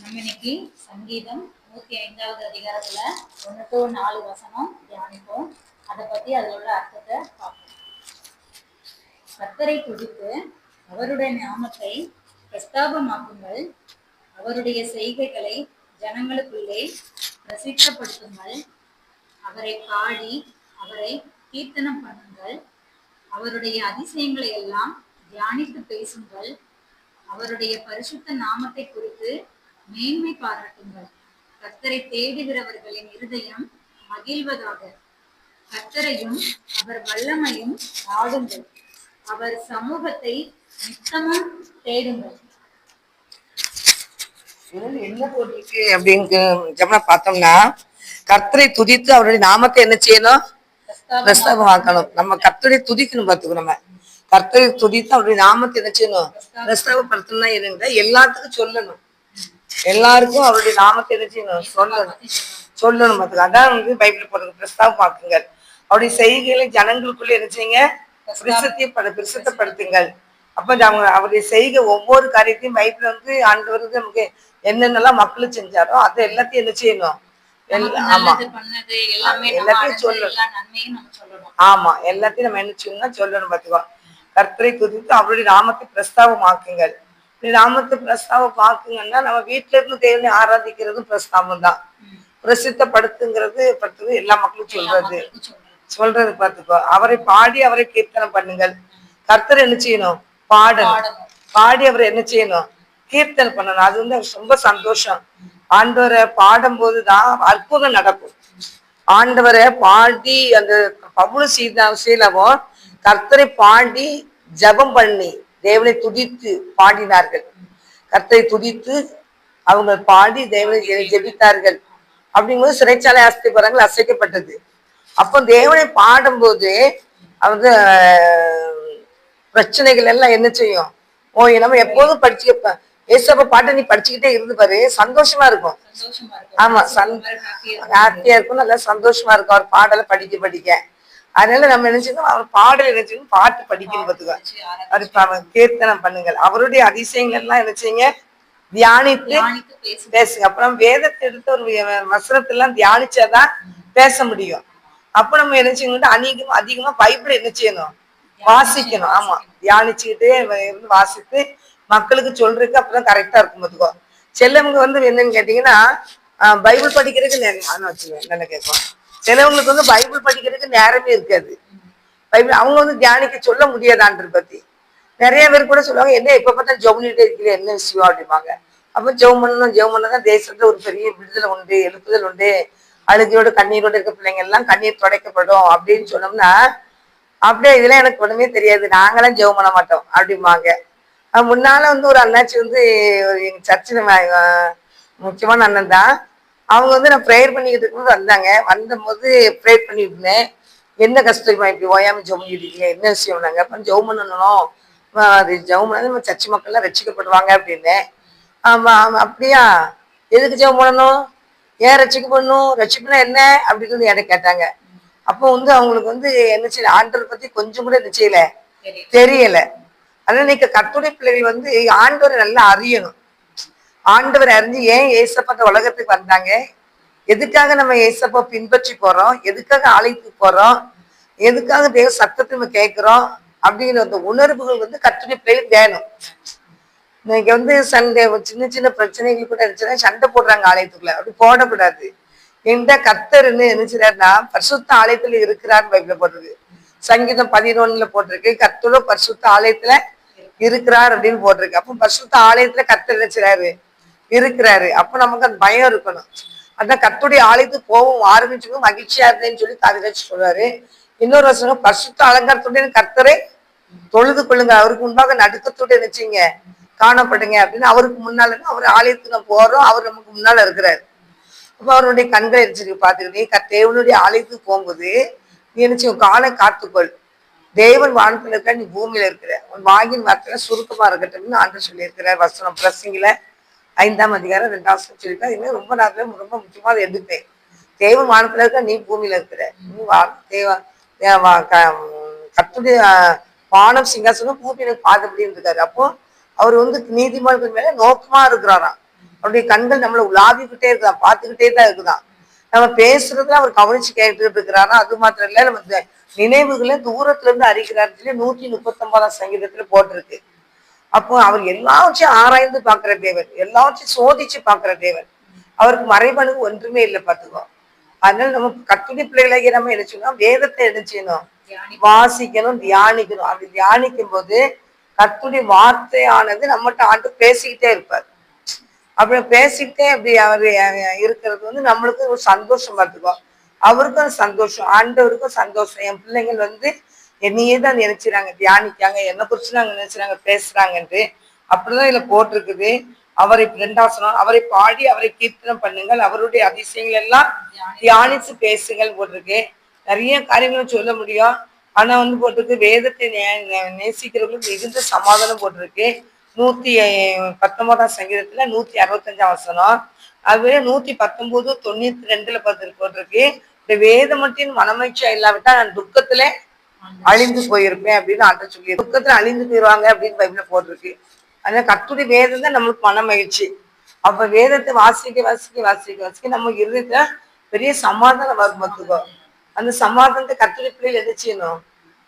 நம்ம இன்னைக்கு சங்கீதம் நூத்தி ஐந்தாவது அதிகாரத்துல ஒன்று டு நாலு வசனம் தியானிப்போம். அதை பத்தி அதில் உள்ள அர்த்தத்தை பார்ப்போம். கத்தரை துதித்து அவருடைய நாமத்தை பிரஸ்தாபமாக்குங்கள். அவருடைய செய்கைகளை ஜனங்களுக்குள்ளே பிரசித்தப்படுத்துங்கள். அவரை பாடி அவரை கீர்த்தனம் பண்ணுங்கள். அவருடைய அதிசயங்களை எல்லாம் தியானித்து பேசுங்கள். அவருடைய பரிசுத்த நாமத்தை குறித்து மேன்மை பாராட்டுங்கள். கர்த்தரை தேடுகிறவர்களின் இருதயம் மகிழ்வதாக. கர்த்தரையும் அவர் வல்லமையும் நாடுங்கள் அவர் சமூகத்தை நித்தமும் தேடுங்கள். என்ன போட்டிருக்கு அப்படின்னு பார்த்தோம்னா கர்த்தரை துதித்து அவருடைய நாமத்தை என்ன செய்யணும்? பிரஸ்தாபம் ஆக்கணும் நம்ம கர்த்தரை துதிக்கணும் பார்த்துக்கோ நம்ம. கர்த்தரை துதித்து அவருடைய நாமத்தை என்ன செய்யணும்? பிரஸ்தாபப்படுத்தணும்னா என்னங்க? எல்லாத்துக்கும் சொல்லணும். எல்லாருக்கும் அவருடைய நாமத்தை என்ன செய்யணும் சொல்லணும். சொல்லணும் பார்த்துக்கோ அதான் வந்து பைபிள் போடுறது பிரஸ்தாபம் ஆக்குங்கள் அவருடைய செய்கைகளை ஜனங்களுக்குள்ள என்ன செய்யுங்க? பிரசித்தியப்பட பிரசித்தப்படுத்துங்கள். அப்ப அவங்க அவருடைய செய்கை ஒவ்வொரு காரியத்தையும் பைபிள் வந்து ஆண்டவர் வந்து நமக்கு என்னென்னலாம் மக்களுக்கு செஞ்சாரோ அதை எல்லாத்தையும் என்ன செய்யணும்? ஆமா. எல்லாத்தையும் சொல்லணும். ஆமா. எல்லாத்தையும் நம்ம என்ன செய்யணும்னா சொல்லணும் பார்த்துக்கோ கர்த்தரை துதித்து அவருடைய நாமத்தை பிரஸ்தாபமாக்குங்கள் இப்படி நாமத்தை பிரஸ்தாபமாக்குங்கன்னா நம்ம வீட்டுல இருந்து தேவனை ஆராதிக்கிறதும் பிரஸ்தாபம் தான். பிரசித்தப்படுத்துங்கிறது படுத்துறது எல்லா மக்களும் சொல்றது. சொல்றது. பார்த்துக்கோ. அவரை பாடி அவரை கீர்த்தனம் பண்ணுங்கள். கர்த்தர் என்ன செய்யணும்? பாடணும். பாடணும். பாடி அவர் என்ன செய்யணும்? கீர்த்தனை பண்ணணும். அது வந்து ரொம்ப சந்தோஷம். ஆண்டவரை பாடும்போது தான் அற்புதம் நடக்கும். ஆண்டவரை பாடி அந்த பவுல சீதா சீலவும் கர்த்தரை பாடி ஜெபம் பண்ணி தேவனை துதித்து பாடினார்கள். கர்த்தரை துதித்து அவங்க பாடி தேவனை ஜெபித்தார்கள். அப்படிங்கும்போது சிறைச்சாலை அஸ்திபரங்கள் அசைக்கப்பட்டது. அப்போ தேவனை பாடும்போது அஹ், பிரச்சனைகள் எல்லாம் என்ன செய்யும்? ஓ நம்ம எப்போதும் படிச்சு ஏசப்ப பாட்டை நீ படிச்சுக்கிட்டே இருந்து பாரு சந்தோஷமா இருக்கும். ஆமா சந் ஹாப்பியா இருக்கும் நல்லா சந்தோஷமா இருக்கும். அவர் பாடலை படிக்க படிக்க. அதனால நம்ம நினைச்சுக்கணும் அவர் பாடல் நினைச்சுக்கணும் பாட்டு படிக்கணும் பார்த்துக்கோ அவர் கீர்த்தனம் பண்ணுங்கள். அவருடைய அதிசயங்கள் எல்லாம் என்ன செய்யுங்க? தியானித்து பேசுங்க. அப்புறம் வேதத்தை எடுத்து ஒரு வசனத்தெல்லாம் தியானிச்சாதான் பேச முடியும். அப்ப நம்ம என்ன செய்யணும் அதிகமா அதிகமா பைபிள் என்ன செய்யணும்? வாசிக்கணும். ஆமா. தியானிச்சுக்கிட்டே இருந்து வாசித்து மக்களுக்கு சொல்றதுக்கு அப்பதான் கரெக்டா இருக்கும் பார்த்துக்கோ. சிலவங்க வந்து என்னன்னு கேட்டீங்கன்னா பைபிள் படிக்கிறதுக்கு நான் வச்சுக்கேன் என்ன கேட்கும் சிலவங்களுக்கு வந்து பைபிள் படிக்கிறதுக்கு நேரமே இருக்காது. பைபிள் அவங்க வந்து தியானிக்க சொல்ல முடியாதான்ற பத்தி. நிறைய பேர் கூட சொல்லுவாங்க என்ன எப்ப பார்த்தா ஜெபம் பண்ணிட்டே இருக்கிற என்ன விஷயம்? அப்படிம்பாங்க. அப்ப ஜெபம் பண்ணணும் ஜெபம் பண்ணதான் தேசத்துல ஒரு பெரிய விடுதலை உண்டு எழுப்புதல் உண்டு. அழுகையோட கண்ணீரோட இருக்க பிள்ளைங்க எல்லாம் கண்ணீர் துடைக்கப்படும் அப்படின்னு சொன்னோம்னா அப்படியே இதெல்லாம் எனக்கு ஒண்ணுமே தெரியாது. நாங்களாம் ஜெபம் பண்ண மாட்டோம் அப்படிம்பாங்க. முன்னால வந்து ஒரு அண்ணாச்சி வந்து எங்க சர்ச்சில் முக்கியமான அண்ணன் தான். அவங்க வந்து நான் ப்ரேயர் பண்ணிக்கிட்டு இருக்கும்போது வந்தாங்க. வந்தபோது ப்ரேயர் பண்ணிட்டு இருந்தேன் என்ன கஷ்டமா இப்படி ஓயாம ஜெபம் இருக்கீங்க? என்ன விஷயம்? நாங்க அப்ப ஜெபம் பண்ணணும். அது ஜெபம் பண்ணா நம்ம சர்ச்சு மக்கள்லாம் ரட்சிக்கப்படுவாங்க அப்படின்னு ஆமா ஆமா அப்படியா? எதுக்கு ஜெபம் பண்ணணும்? ஏன் ரட்சிக்கப்படணும் ரட்சிப்புனா என்ன? அப்படின்னு என்கிட்ட கேட்டாங்க. அப்போ வந்து அவங்களுக்கு வந்து என்ன செய்யல ஆண்டவர் பத்தி கொஞ்சம் கூட என்ன செய்யல தெரியல. அதனால இன்னைக்கு கத்துடைய பிள்ளைகள் வந்து ஆண்டவரை நல்லா அறியணும். ஆண்டவர் அறிஞ்சு ஏன் ஏசப்பா உலகத்துக்கு வந்தாங்க? எதுக்காக நம்ம ஏசப்பா பின்பற்றி போறோம்? எதுக்காக ஆலயத்துக்கு போறோம்? எதுக்காக தேவ சத்தத்தை நம்ம கேட்கிறோம்? அப்படிங்கிற அந்த உணர்வுகள் வந்து கத்துடைய பிள்ளைகள் வேணும். இன்னைக்கு வந்து சண்டை சின்ன சின்ன பிரச்சனைகள் கூட இருந்துச்சுன்னா சண்டை போடுறாங்க ஆலயத்துக்குள்ள. அப்படி போடக்கூடாது. இந்த கத்தர்ன்னு நினைச்சுறாருன்னா பரிசுத்த ஆலயத்துல இருக்கிறான்னு பைபிள போட்டிருக்கு. சங்கீதம் பதினொன்னுல போட்டிருக்கு. கத்தரும் பரிசுத்த ஆலயத்துல இருக்கிறார் அப்படின்னு போட்டிருக்கு. அப்போ பரிசுத்த ஆலயத்துல கத்தர் நினைச்சுறாரு இருக்கிறாரு. அப்போ நமக்கு அந்த பயம் இருக்கணும். அதான் கத்துடைய ஆலயத்துக்கு போவோம் ஆரம்பிச்சுக்கும் மகிழ்ச்சியா இருந்தேன்னு சொல்லி தகவச்சு சொல்றாரு. இன்னொரு வருஷம் பசுத்த அலங்காரத்துடைய கர்த்தரை தொழுது கொள்ளுங்க. அவருக்கு முன்பாக நடுக்கத்துடைய நினைச்சீங்க. காணப்படுங்க அப்படின்னு அவருக்கு முன்னால அவர் ஆலயத்துக்கு நம்ம போறோம். அவர் நமக்கு முன்னால இருக்கிறாரு. அப்ப அவருடைய கண்களை எரிச்சிருக்கு பாத்துக்கிட்டே தேவனுடைய ஆலயத்துக்கு போகும்போது நீ நினைச்சு உன் காலை காத்துக்கொள். தேவன் வானத்துல இருக்க நீ பூமியில இருக்கிற. உன் வாங்கின் வார்த்தை சுருக்கமா இருக்கட்டும்னு ஆண்டு சொல்லியிருக்கிறார். வசனம் பிரசிங்கில ஐந்தாம் அதிகாரம் ரெண்டாம் சொல்லியிருக்கேன் சொல்லியிருக்காரு ரொம்ப நாள் ரொம்ப முக்கியமா அதை எடுப்பேன். தேவன் வானத்துல இருக்க நீ பூமியில இருக்கிற. நீ வா தேவ தேவ வானம் சிங்காசனம் பூமியில பாதப்படி இருக்காரு. அப்போ அவர் வந்து நீதிமன்ற மேல நோக்கமா இருக்கிறாராம். அவருடைய கண்கள் நம்மளை உலாவிக்கிட்டே இருக்குதான் பார்த்துக்கிட்டே தான் இருக்குதான் நம்ம பேசுறதுல அவர் கவனிச்சு கேட்டுக்கிட்டு இருக்கிறாரா? அது மாத்திரம் இல்ல நம்ம நினைவுகளை தூரத்துல இருந்து அறிகிறார். நூத்தி முப்பத்தி ஒன்பதாம் சங்கீதத்துல போட்டிருக்கு. அப்போ அவர் எல்லாவற்றையும் ஆராய்ந்து பார்க்கிற தேவன் எல்லாவற்றையும் சோதிச்சு பார்க்கிற தேவன். அவருக்கு மறைபணுகு ஒன்றுமே இல்லை பார்த்துக்கோ. அதனால நம்ம கட்டுரை பிள்ளைகளாகி நம்ம என்ன செய்யணும்? வேதத்தை என்ன செய்யணும்? வாசிக்கணும் தியானிக்கணும். அப்படி தியானிக்கும் போது கர்த்தருடைய வார்த்தையானது நம்மகிட்ட ஆண்டு பேசிக்கிட்டே இருப்பார். அப்படி பேசிக்கிட்டே அப்படி அவர் இருக்கிறது வந்து நம்மளுக்கு ஒரு சந்தோஷம் பார்த்துக்கோ அவருக்கும் சந்தோஷம் ஆண்டவருக்கும் சந்தோஷம். என் பிள்ளைங்கள் வந்து என்னையே தான் நினைச்சுறாங்க தியானிக்காங்க என்ன குறிச்சு நாங்க நினைச்சுறாங்க பேசுறாங்கன்ட்டு. அப்படிதான் இதுல போட்டிருக்குது. அவரை ரெண்டாசனம் அவரை பாடி அவரை கீர்த்தனம் பண்ணுங்கள். அவருடைய அதிசயங்கள் எல்லாம் தியானிச்சு பேசுங்கள் போட்டிருக்கு. நிறைய காரியங்களும் சொல்ல முடியும். ஆனா வந்து போட்டிருக்கு வேதத்தை நேசிக்கிறவங்களுக்கு மிகுந்த சமாதானம் போட்டிருக்கு. நூத்தி பத்தொன்பதாம் சங்கீதத்துல நூத்தி அறுபத்தஞ்சாம் வசனம். அது நூத்தி பத்தொன்பது தொண்ணூத்தி ரெண்டுல பார்த்து போட்டிருக்கு. இந்த வேதமட்டின் மனமகிழ்ச்சியா இல்லாவிட்டா நான் துக்கத்துல அழிந்து போயிருப்பேன் அப்படின்னு ஆட்ட சொல்லி துக்கத்துல அழிந்து போயிருவாங்க அப்படின்னு பைபிள்ல போட்டிருக்கு. அதனால கத்துடி வேதம் தான் நம்மளுக்கு மன மகிழ்ச்சி அப்ப வேதத்தை வாசிக்க வாசிக்க வாசிக்க வாசிக்க நம்ம இருதயத்துல பெரிய சமாதானம் வரும் பார்த்துக்கோ. அந்த சமாதானத்தை கத்துடி பிள்ளைகள் எது செய்யணும்?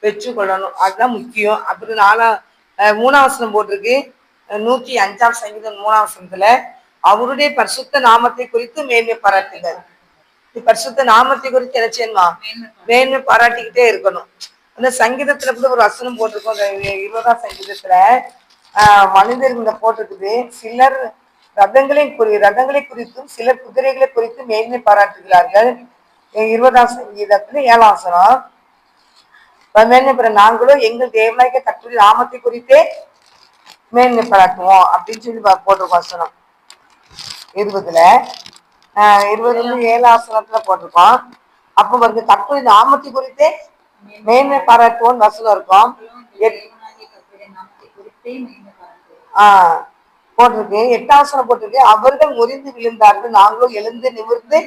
பெற்றுக்கொள்ளணும். அதுதான் முக்கியம். அப்புறம் நாலாம் அஹ் மூணாம் வசனம் போட்டிருக்கு. நூத்தி அஞ்சாம் சங்கீதம் மூணாம் வசனத்துல அவருடைய பரிசுத்த நாமத்தை குறித்து மேன்மை பாராட்டுங்கள். பரிசுத்த நாமத்தை குறித்து என்ன செய்யணுமா? மேன்மை பாராட்டிக்கிட்டே இருக்கணும். அந்த சங்கீதத்துல கூட ஒரு வசனம் போட்டிருக்கோம். அந்த இருபதாம் சங்கீதத்துல மனிதர் இந்த போட்டிருக்குது. சிலர் ரதங்களை குறி ரதங்களை குறித்தும் சிலர் குதிரைகளை குறித்தும் மேன்மை பாராட்டுகிறார்கள். இருபதாம் சங்கீதத்துல ஏழாம் வசனம். மேன்மை பெற நாங்களும் எங்கள் தேவநாயக கட்டுரை நாமத்தை குறித்தே மேன்மை பாராட்டுவோம் அப்படின்னு சொல்லி பா- போட்டிருக்கோம் வசனம். இருபதுல ஆஹ் இருபதுல இருந்து ஏழு ஆசனத்துல போட்டிருக்கோம். அப்ப வந்து கட்டுரை நாமத்தை குறித்தே மேன்மை பாராட்டுவோம் வசனம் இருக்கும் ஆஹ் போட்டிருக்கு. எட்டாசனம் போட்டிருக்கு. அவர்கள் முறிந்து விழுந்தார்கள். நாங்களும் எழுந்து நிமிர்ந்து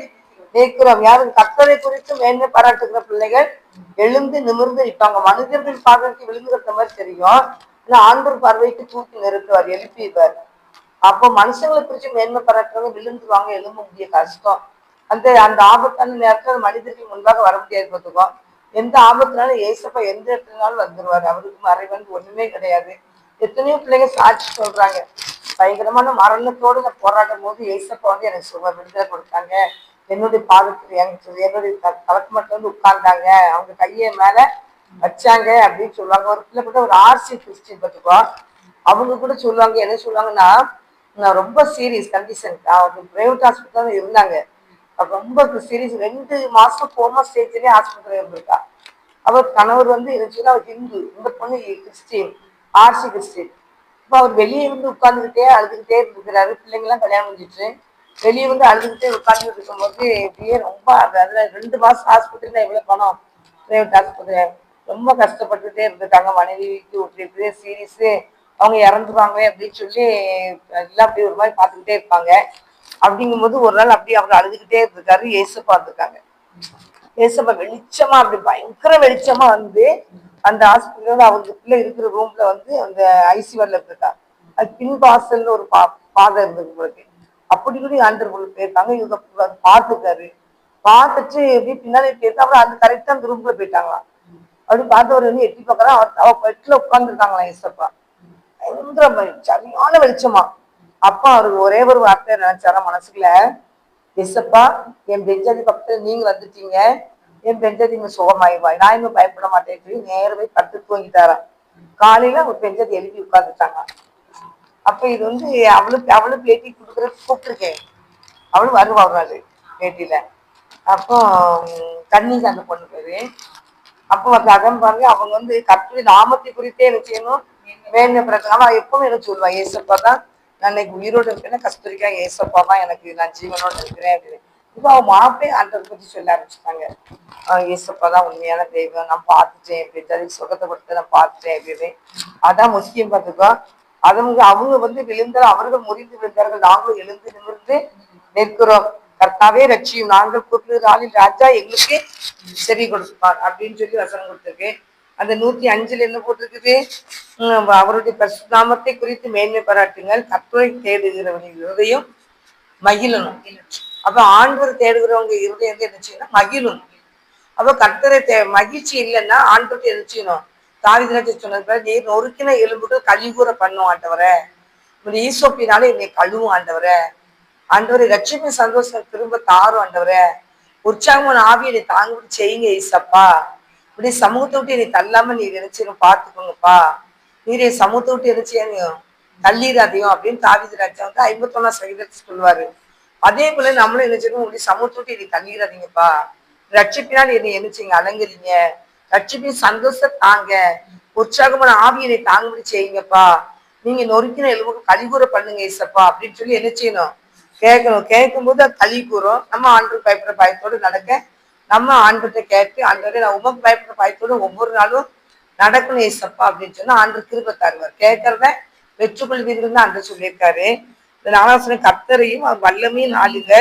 நிற்கிறோம். யாரும் கத்தரை குறித்து மேன்மை பாராட்டுகிற பிள்ளைகள் எழுந்து நிமிர்ந்து நிற்பாங்க. மனிதர்கள் பார்வைக்கு விழுந்துகிற மாதிரி தெரியும். ஆனா ஆண்டவர் பார்வைக்கு தூக்கி நிறுத்துவார் எழுப்பிடுவார் அப்போ மனுஷங்களை குறித்து மேன்மை பாராட்டுறவங்க விழுந்துருவாங்க எழும்ப முடிய கஷ்டம். அந்த அந்த ஆபத்தான நேரத்தில் மனிதர்கள் முன்பாக வர முடியாது பார்த்துக்கோ. எந்த ஆபத்துனாலும் ஏசப்பா எந்த இடத்துலனாலும் வந்துருவாரு. அவருக்கு மறைவன் ஒண்ணுமே கிடையாது. எத்தனையோ பிள்ளைங்க சாட்சி சொல்றாங்க. பயங்கரமான மரணத்தோடு நான் போராடும் போது ஏசப்பா வந்து எனக்கு சுக விடுதலை கொடுத்தாங்க. என்னுடைய பாதத்தில் எனக்கு என்னுடைய தலக்கு மட்டும் வந்து உட்கார்ந்தாங்க. அவங்க கையை மேல வச்சாங்க அப்படின்னு சொல்லுவாங்க. ஒரு பிள்ளை கூட ஒரு ஆர்சி கிறிஸ்டின் பார்த்துக்கோ. அவங்க கூட சொல்லுவாங்க. என்ன சொல்லுவாங்கன்னா நான் ரொம்ப சீரியஸ் கண்டிஷன் அவங்க பிரைவேட் ஹாஸ்பிட்டல் இருந்தாங்க. ரொம்ப சீரியஸ் ரெண்டு மாசம் கோமா ஸ்டேஜ்லயே ஆஸ்பத்திரி இருந்திருக்கா. அவர் கணவர் வந்து இருந்துச்சுன்னா அவர் ஹிந்து. இந்த பொண்ணு கிறிஸ்டின். RC Christian. இப்போ அவர் வெளியே இருந்து உட்கார்ந்துக்கிட்டே அழுதுகிட்டே இருக்கிறாரு. பிள்ளைங்களாம் கல்யாணம் முடிஞ்சிட்டு வெளியே வந்து அழுதுகிட்டே உட்கார்ந்துட்டு இருக்கும்போது இப்படியே ரொம்ப அதில் அதுல ரெண்டு மாசம் ஆஸ்பத்திரியில் எவ்வளவு பணம் பிரைவேட் ஆஸ்பத்திரி ரொம்ப கஷ்டப்பட்டுட்டே இருந்திருக்காங்க. மனைவிக்கு விட்டுட்டு சீரியஸ் அவங்க இறந்துருவாங்க அப்படின்னு சொல்லி எல்லாம் அப்படி ஒரு மாதிரி பார்த்துக்கிட்டே இருப்பாங்க. அப்படிங்கும்போது ஒரு நாள் அப்படி அவர் அழுதுகிட்டே இருந்திருக்காரு ஏசப்பா இருந்திருக்காங்க ஏசப்பா வெளிச்சமா அப்படி பயங்கர வெளிச்சமா வந்து அந்த ஹாஸ்பிட்டலோட அவங்களுக்குள்ள இருக்கிற ரூம்ல வந்து அந்த ஐசியூல இருக்கா அது பின் ஒரு பா பாதை இருந்தது உங்களுக்கு. அப்படி கூட ஆண்டர் உள்ள போயிருக்காங்க. இவங்க பா- பார்த்துட்டு எப்படி பின்னாடி போயிருக்கா அப்புறம் அது கரெக்டா அந்த ரூம்ல போயிட்டாங்களாம். அப்படி பார்த்தவர் வந்து எட்டி பார்க்கறா அவர் அவ பெட்ல உட்காந்துருக்காங்களாம் ஏசப்பா பயங்கர சரியான வெளிச்சமா. அப்பா அவருக்கு ஒரே ஒரு வார்த்தை நினைச்சாரா மனசுக்குள்ள? எஸ்ஸப்பா என் பெஞ்சாதி பக்கத்துல நீங்க வந்துட்டீங்க. என் பெஞ்சாதி இங்க சுகமாயிடுவா நான் இன்னும் பயப்பட மாட்டேன்னு சொல்லி போய் படுத்து தூங்கிட்டாராம் காலையில அவங்க பெஞ்சாதி எழுப்பி உட்காந்துட்டாங்க அப்ப இது வந்து அவளுக்கு அவளும் பேட்டி கொடுக்குற கூப்பிட்டுருக்கேன். அவளும் வருவா ஒரு நாள் பேட்டியில. அப்போ உம், அந்த பொண்ணு பேரு. அப்போ வந்து அதான் பாருங்க அவங்க வந்து கற்று நாமத்தை குறித்தே எனக்கு செய்யணும்? வேணும் பிரச்சனை அவன் எப்பவும் எனக்கு சொல்லுவான் ஏசப்பா தான் நான் இன்னைக்கு உயிரோடு இருக்கேன்னா கஸ்தூரிக்கா ஏசப்பா தான் எனக்கு நான் ஜீவனோடு இருக்கிறேன் அப்படின்னு. இப்போ அவன் மாப்பே ஆண்டவர் பற்றி சொல்ல ஆரம்பிச்சிட்டாங்க. ஏசப்பா தான் உண்மையான தெய்வம். நான் பார்த்துட்டேன் இப்படி அதுக்கு சுகத்தை கொடுத்து நான் பார்த்துட்டேன் அப்படின்னு. அதான் முக்கியம் பார்த்துக்கோ. அவங்க அவங்க வந்து விழுந்தால் அவர்கள் முறிந்து விழுந்தார்கள். நாங்களும் எழுந்து நிமிர்ந்து நிற்கிறோம். கர்த்தாவே ரட்சியும். நாங்கள் கூப்பிடுற ஆளில் ராஜா எங்களுக்கு சரி கொடுப்பார் அப்படின்னு சொல்லி வசனம் கொடுத்துருக்கேன் அந்த நூத்தி அஞ்சுல என்ன போட்டிருக்குது? உம் அவருடைய பரிசுநாமத்தை குறித்து மேன்மை பாராட்டுங்கள். கத்துரை தேடுகிறவனின் இருதையும் மகிழணும். அப்ப ஆண்டவர் தேடுகிறவங்க இருதயம் என்ன செய்யணும்? மகிழும் அப்ப கர்த்தரை தே மகிழ்ச்சி இல்லைன்னா ஆண்டவர்கிட்ட என்ன செய்யணும்? தாவிதினத்தை சொன்னது நீர் நொறுக்கின எலும்புகள் கழிவுற பண்ணும் ஆண்டவரை. உங்க ஈசோப்பினாலே என்னை கழுவும் ஆண்டவரை. ஆண்டவரை லட்சுமி சந்தோஷம் திரும்ப தாரும் ஆண்டவரை. உற்சாகமான ஆவியை நீ செய்யுங்க ஈசப்பா. இப்படி சமூகத்தை விட்டு நீ தள்ளாம நீ நினைச்சிடும் பார்த்துக்கோங்கப்பா. நீர் என் சமூகத்தை விட்டு நினைச்சியும் தள்ளிடாதையும் அப்படின்னு தாவித ராஜா வந்து ஐம்பத்தொன்னா சதவீதத்தை சொல்லுவாரு. அதே போல நம்மளும் நினைச்சிருக்கோம் இப்படி சமூகத்தை விட்டு நீ தள்ளிடாதீங்கப்பா. ரட்சிப்பினால் என்னை நினைச்சீங்க அலங்குறீங்க ரட்சிப்பின் சந்தோஷத்தை தாங்க. உற்சாகமான ஆவியனை தாங்கும்படி செய்யுங்கப்பா. நீங்க நொறுக்கின எலும்புக்கு கழிவுற பண்ணுங்க இசப்பா அப்படின்னு சொல்லி என்ன செய்யணும்? கேட்கணும். கேட்கும்போது அது கழி கூறும் நம்ம ஆண்டு பயப்படுற பயத்தோடு நடக்க நம்ம ஆண்டுகிட்ட கேட்டு ஆண்டவரே நான் உமக்கு பயப்பட பயத்தோடு ஒவ்வொரு நாளும் நடக்கணும் ஏசப்பா அப்படின்னு சொன்னா ஆண்டு கிருப தருவார். கேட்கறத வெற்றுக்கொள்வீர்கள் தான் ஆண்டு சொல்லியிருக்காரு. இந்த நாலாசன கத்தரையும் அவர் வல்லமையும் நாளுங்க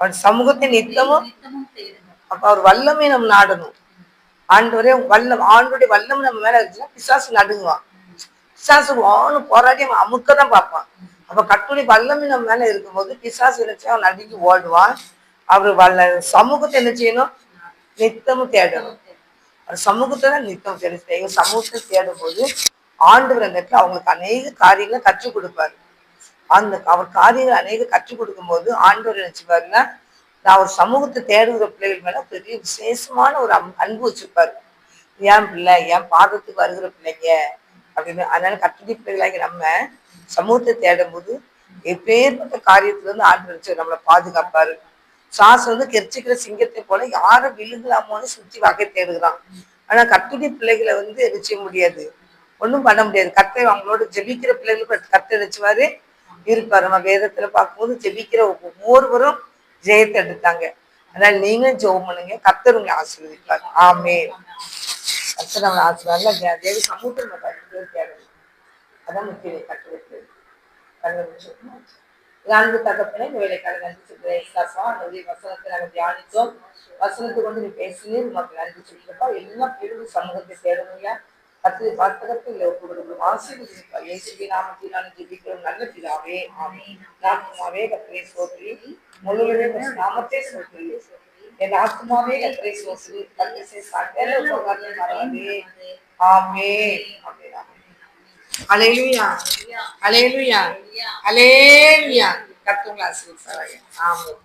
அவர் சமூகத்தை நித்தமும் அப்ப அவர் வல்லமையை நம்ம நாடணும். ஆண்டவரே வல்லம் ஆண்டுடைய வல்லமை நம்ம மேல இருந்துச்சுன்னா பிசாசு நடுங்குவான். பிசாசு வான்னு போராடி அவன் அமுக்க தான் பார்ப்பான். அப்ப கட்டுரை வல்லமை நம்ம மேல இருக்கும்போது பிசாசு நினைச்சு அவன் நடுங்கி ஓடுவான். அவர் வல்ல சமூகத்தை என்ன செய்யணும்? நித்தமும் தேடணும். அந்த சமூகத்தை தான் நித்தம் தேடி எங்க சமூகத்தை தேடும் போது ஆண்டவர் அந்த இடத்துல அவங்களுக்கு அநேக காரியங்களை கற்றுக் கொடுப்பாரு. அந்த அவர் காரியங்கள் அநேக கற்றுக் கொடுக்கும்போது ஆண்டவர் நினைச்சுப்பாருன்னா நான் ஒரு சமூகத்தை தேடுகிற பிள்ளைகள் மேல பெரிய விசேஷமான ஒரு அம்- அன்பு வச்சிருப்பாரு. என் பிள்ளை? ஏன் பாதத்துக்கு வருகிற பிள்ளைங்க? அப்படின்னு. அதனால கட்டுரை பிள்ளைகளாகி நம்ம சமூகத்தை தேடும் போது எப்பேற்பட்ட காரியத்துல இருந்து ஆண்டு வச்சு நம்மளை பாதுகாப்பாரு. சாஸ் வந்து கெரிச்சிக்கிற சிங்கத்தை போல யாரும் விழுங்கலாமோன்னு சுத்தி வகை தேடுகிறான். ஆனா கட்டுரை பிள்ளைகளை வந்து என்ன முடியாது? ஒண்ணும் பண்ண முடியாது. கத்தை அவங்களோட ஜெபிக்கிற பிள்ளைகளுக்கு கத்தை வச்சுவாரு இருப்பார். நம்ம வேதத்துல பார்க்கும்போது ஜெபிக்கிற ஒவ்வொருவரும் ஜெயத்தை எடுத்தாங்க. அதனால நீங்களும் ஜெபம் பண்ணுங்க. கர்த்தர் உங்களை ஆசீர்வதிப்பார். ஆமே கத்தர் நம்மளை ஆசீர்வாதம். தேவி சமூகத்தில் நம்ம கற்றுக்கிறது தேவை அதான் முக்கிய கண்ணு நான்கு தகப்பனே இந்த வேலைக்காக நன்றி சொல்கிறேன் இசாசா அந்த வசனத்தை நாங்கள் தியானித்தோம். வசனத்தை கொண்டு நீ பேசினே உமக்கு நன்றி சொல்லிருப்பா எல்லாம் பெரும் சமூகத்தை தேடணுங்க பத்து பத்தகத்தில் இல்லை கொடுக்கணும். ஆசீர்வதிப்பா இயேசுவி நாமத்தினாலும் ஜெபிக்கிறோம். நல்ல பிதாவே ஆமே நாமமாவே கத்திரை சோற்றி முழுவதே நாமத்தே சோற்றி என் ஆத்மாவே கத்திரை சோற்றி கத்திரை சாட்டே ஆமே அப்படின்னா ஆமென் அலேலுயா அலேலுயா கத்துங்களா ஆமாம்